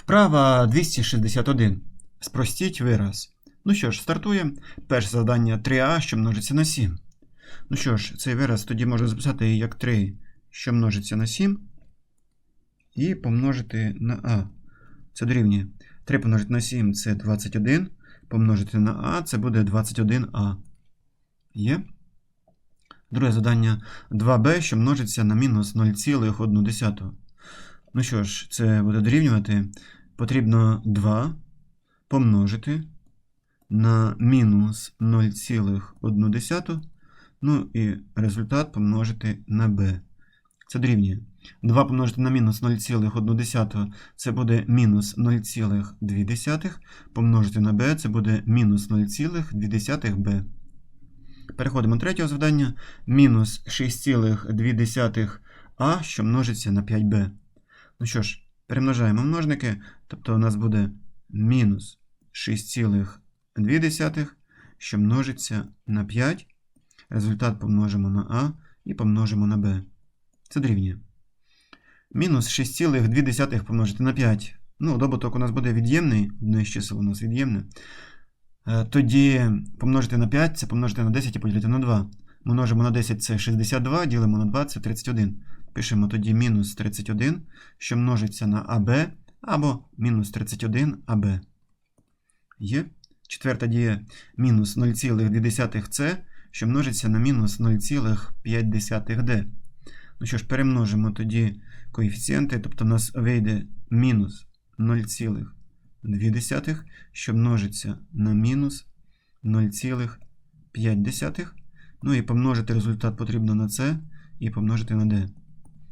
Вправа 261. Спростіть вираз. Ну що ж, стартуємо. Перше завдання 3а, що множиться на 7. Ну що ж, цей вираз тоді можна записати як 3, що множиться на 7. І помножити на а. Це дорівнює. 3 помножити на 7 це 21. Помножити на а це буде 21а. Є. Друге завдання 2b, що множиться на мінус 0,1. Ну що ж, це буде дорівнювати. Потрібно 2 помножити на мінус 0,1. Ну і результат помножити на b. Це дорівнює. 2 помножити на мінус 0,1 це буде мінус 0,2. Помножити на b це буде мінус 0,2b. Переходимо до третього завдання. Мінус 6,2а, що множиться на 5b. Ну що ж, перемножаємо множники, тобто у нас буде мінус 6,2, що множиться на 5. Результат помножимо на а і помножимо на b. Це дорівнює. Мінус 6,2 помножити на 5. Ну, добуток у нас буде від'ємний, одне з чисел у нас від'ємне. Е, Тоді помножити на 5 це помножити на 10 і поділити на 2. Множимо на 10 це 62, ділимо на 2 це 31. Пишемо тоді мінус 31, що множиться на АБ, або мінус 31АБ. Є. Четверта дія мінус 0,2 що множиться на мінус 0,5d. Ну що ж, перемножимо тоді коефіцієнти, тобто в нас вийде мінус 0,2, що множиться на мінус 0,5. Ну і помножити результат потрібно на це і помножити на d.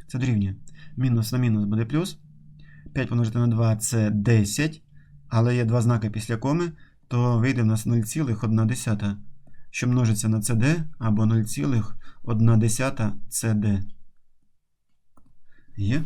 Це дорівнює. Мінус на мінус буде плюс. 5 помножити на 2 це 10. Але є два знаки після коми, то вийде в нас 0,1. Що множиться на CD або 0,1 CD. Є?